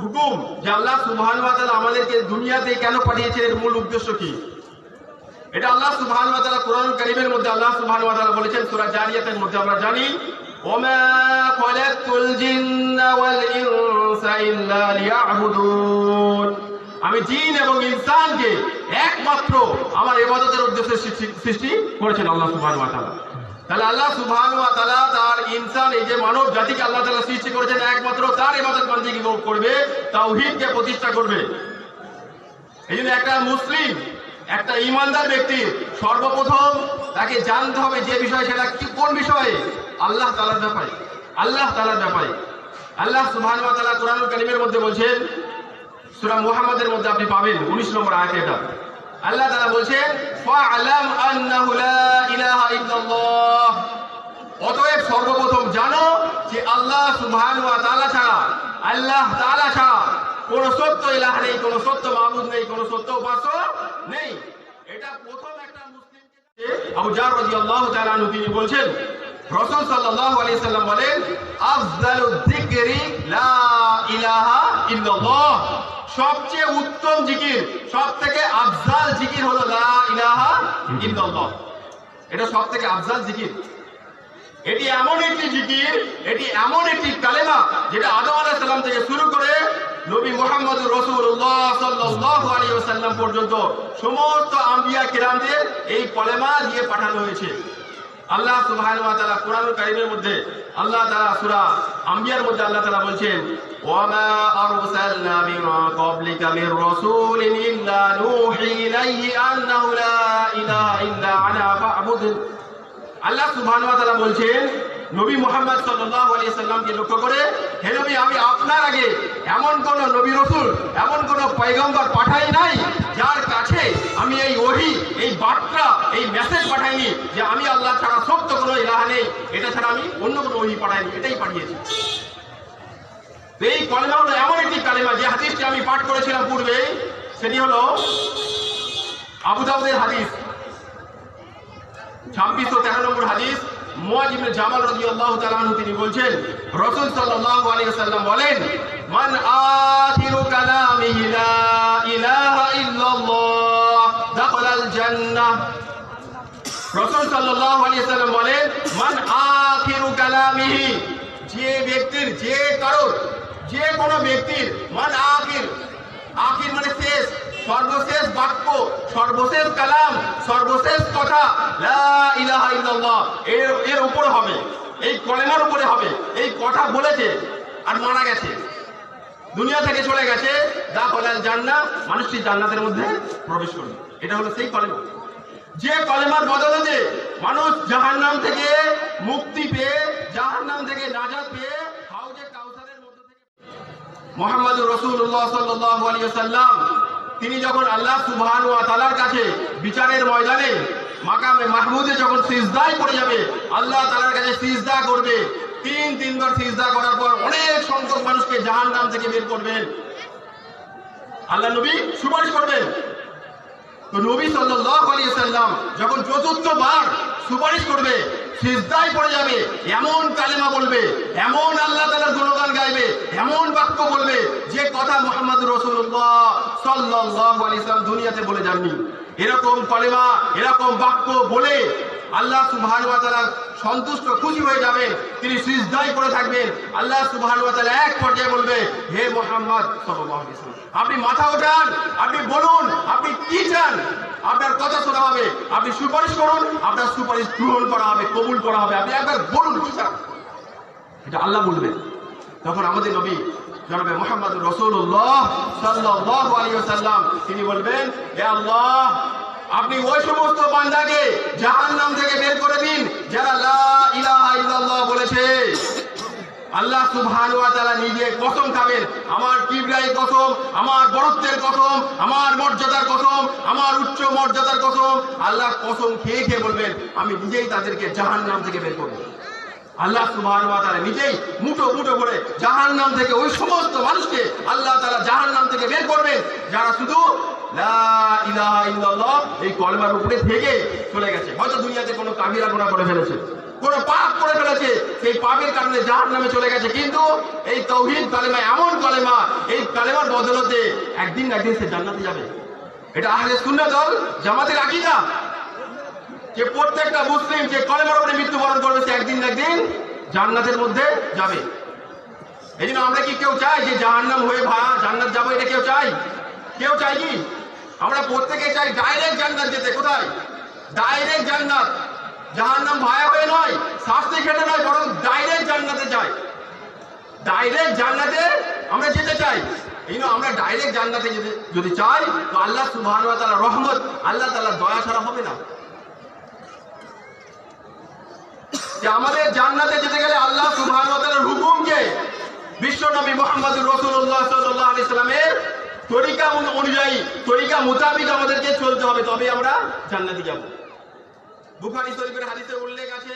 হুকুম যে আল্লাহ সুবহান ওয়া তাআলা আমাদেরকে দুনিয়াতে কেন পাঠিয়েছেন এর মূল উদ্দেশ্য কি? এটা আল্লাহ সুবহান ওয়া তাআলা কোরআন কারীমের মধ্যে আল্লাহ সুবহান ওয়া তাআলা বলেছেন, সূরা জারিয়াতের মধ্যে আমরা জানি খালাকতুল জিন্না ওয়াল ইনসা ইল্লা লিয়াবুদুন। আমি জিন এবং ইনসানকে একমাত্র আমার ইবাদতের উদ্দেশ্যে সৃষ্টি করেছেন আল্লাহ সুবহান ওয়া তাআলা। তাহলে আল্লাহ সুবহান ওয়া তাআলা তার ইনসান, এই যে মানব জাতিকে আল্লাহ তাআলা সৃষ্টি করেছেন, একমাত্র তার ইবাদত বান্দিকে করবে? তাওহীদকে প্রতিষ্ঠা করবে। এই জন্য একটা মুসলিম, একটা ইমানদার ব্যক্তি সর্বপ্রথম তাকে জানতে হবে যে বিষয়, সেটা কি, কোন বিষয়ে? আল্লাহ তালার ব্যাপারে। আল্লাহ তালার ব্যাপারে। আল্লাহ সুবহান ওয়া তাআলা কোরআন কারিমের মধ্যে বলছেন, সূরা মুহাম্মাদের মধ্যে আপনি পাবেন 19 নম্বর আয়াত এটা। আল্লাহ তাআলা বলছেন ফাআলাম আন্নাহু লা ইলাহা ইল্লাল্লাহ। অতএব সর্বপ্রথম জানো যে আল্লাহ সুবহান ওয়া তাআলা ছাড়া, আল্লাহ তাআলা ছাড়া কোন সত্য ইলাহ নেই, কোন সত্য মাবুদ নেই, কোন সত্য উপাস্য নেই। এটা প্রথম একটা মুসলিমকে আবু জার রাদিয়াল্লাহু তাআলা তিনি বলছেন রাসূল সাল্লাল্লাহু আলাইহি সাল্লাম বলেন সবচেয়ে উত্তম জিকির, সবথেকে আফজাল জিকির হলো এটা সবথেকে আফজাল জিকির। এটি এমন একটি জিকির, এটি এমন একটি কালেমা যেটা আদম আলাইহিস সালাম থেকে শুরু করে নবী মুহাম্মদ ওয়াসাল্লাম পর্যন্ত সমস্ত আম্বিয়া কিরামদের এই কলেমা দিয়ে পাঠানো হয়েছে। আল্লাহ তাআলা কোরআনুল কারীমের মধ্যে, আল্লাহ তাআলা সুরা আম্বিয়ার মধ্যে আল্লাহ তাআলা বলছেন আল্লাহ তাআলা বলছেন, নবী মুহাম্মদ সাল্লাল্লাহু সাল্লামকে লক্ষ্য করে, হে নবী, আমি আপনার আগে এমন কোন নবী রাসূল, এমন কোন পয়গম্বর পাঠাই নাই এই মেসেজ পাঠাইনি যে আমি আল্লাহ ছাড়া সত্য কোনো ইলাহ নেই। এটা ছাড়া আমি অন্য কোনো ওহী পাঠাইনি, এটাই পাঠিয়েছি। এই কলেমা হলো এমন একটি কালেমা, যে হাদিসটি আমি পাঠ করেছিলাম পূর্বে, সেটি হলো আবু দাউদের হাদিস। ছাব্বিশ ও তেরো নম্বর হাদিস মুয়াজ জামাল রাদিয়াল্লাহু তাআলা আনহু তিনি বলছেন, রাসূল সাল্লাল্লাহু আলাইহি ওয়াসাল্লাম বলেন, মান আখিরু কালামিহি লা ইলাহা ইল্লাল্লাহ দাখালাল জান্নাহ। রাসূল সাল্লাল্লাহু আলাইহি ওয়াসাল্লাম বলেন, মান আখিরু কালামিহি যে ব্যক্তির, যে কারোর, যে কোনো ব্যক্তির, মান আখির আখির মানে শেষ, সর্বশেষ বাক্য, সর্বশেষ কালাম, সর্বশেষ কথা, লা ইলাহা এর এর উপরে হবে, এই কলেমার উপরে হবে, এই কথা বলেছে আর মারা গেছে। দুনিয়া থেকে চলে গেছে দা কলাল জান্নাত মানুষটি জান্নাতের মধ্যে প্রবেশ করবে। এটা হলো সেই কলেমা। যে কলেমার বদলতে মানুষ জাহান্নাম থেকে মুক্তি পেয়ে, জাহান্নাম থেকে নাজাদ পেয়ে হাউজে কাউসারের মধ্য থেকে মোহাম্মদ রসুল্লাহ সাল্লাহ আলী সাল্লাম তিনি যখন আল্লাহ সুবহান ওয়া তালার কাছে বিচারের ময়দানে, মাকামে মাহমুদে যখন সিজদায় পড়ে যাবে, আল্লাহ তালার কাছে সিজদা করবে, তিন, তিনবার সিজদা করার পর অনেক সংখ্যক মানুষকে জাহান্নাম থেকে বের করবেন। আল্লাহ নবী সুপারিশ করবেন। তো নবী সাল্লাম যখন চতুর্থবার সুপারিশ করবে, সিজদায় পড়ে যাবে, এমন কালেমা বলবে, এমন আল্লাহ তাআলার গুণগান গাইবে, এমন বাক্য বলবে যে কথা মুহাম্মদ রাসূলুল্লাহ সাল্লাল্লাহু আলাইহি সাল্লাম দুনিয়াতে বলে যাননি। এরকম কলেমা, এরকম বাক্য বলে আল্লাহ তাআলা সন্তুষ্ট খুশি হয়ে যাবেন, তিনি সিজদায় পড়ে থাকবেন, আল্লাহ তাআলা এক পর্যায়ে বলবে, হে মুহাম্মদ আপনি মাথা ওঠান আপনি বলুন, আপনি কি চান আপনার কথা শোনা হবে আপনি সুপারিশ করুন, আপনার সুপারিশ গ্রহণ করা হবে, কবুল করা হবে। আপনি একবার বলুন এটা আল্লাহ বলবেন। তখন আমাদের নবী জনাবে মোহাম্মদ রসুল্লাহ সাল্লাল্লাহু আলাইহি ওয়াসাল্লাম, তিনি বলবেন, হে আল্লাহ, আপনি ওই সমস্ত বান্দাকে জাহান্নাম থেকে বের করে দিন, যারা লা ইলাহা ইল্লাল্লাহ বলেছে। আল্লাহ তাআলা নিজে কসম খাবেন, আমার কিবরিয়ার কসম, আমার বড়ত্বের কসম, আমার মর্যাদার কসম, আমার উচ্চ মর্যাদার কসম, আল্লাহ কসম খেয়ে খেয়ে বলবেন, আমি নিজেই তাদেরকে জাহান্নাম থেকে বের করব। আল্লাহ সুবহানাহু ওয়া নিজেই মুঠো মুঠো করে জাহান্নাম থেকে ওই সমস্ত মানুষকে আল্লাহ তাআলা জাহান্নাম থেকে বের করবেন, যারা শুধু এই কলমার উপরে থেকে চলে গেছে। হয়তো দুনিয়াতে কোনো কাবিরা গুনাহ করে ফেলেছে। কোনো পাপ করে ফেলেছে। সেই পাপের কারণে জাহান্নামে চলে গেছে। কিন্তু এই তৌহিদ কালেমা, এমন কলেমা, এই কালেমার বদলতে একদিন একদিন সে জান্নাতে যাবে। এটা আহলে সুন্নাত দল, জামাতের আকীদা। যে প্রত্যেকটা মুসলিম যে কলেমার উপরে মৃত্যুবরণ করবে, সে একদিন একদিন জান্নাতের মধ্যে যাবে। এই জন্য আমরা কি কেউ চাই যে জাহান্নাম হয়ে ভাড়া জান্নাত যাব এটা কেউ চাই? কেউ চাই কি? আমরা প্রত্যেকে চাই ডাইরেক্ট জান্নাত যেতে। কোথায়? ডাইরেক্ট জান্নাত। জাহান্নাম ভায়া হয়ে নয়, শাস্তি খেটে নয়, বরং ডাইরেক্ট জান্নাতে যাই ডাইরেক্ট জান্নাতে আমরা যেতে চাই। এই জন্য আমরা ডাইরেক্ট জান্নাতে যেতে, যদি চাই, তো আল্লাহ সুবহানাহু ওয়া তাআলা রহমত, আল্লাহ তাআলা দয়া ছাড়া হবে না। যে আমাদের জান্নাতে যেতে গেলে আল্লাহ সুবহানাহু ওয়া হুকুমকে বিশ্ব নবী মুহাম্মদুর রাসূলুল্লাহ সাল্লাল্লাহু আলাইহি সাল্লামের তরিকা অনুযায়ী, তরিকা মোতাবিক আমাদেরকে চলতে হবে। তবে আমরা জান্নাতে যাব। বুখারী শরীফের হাদিসে উল্লেখ আছে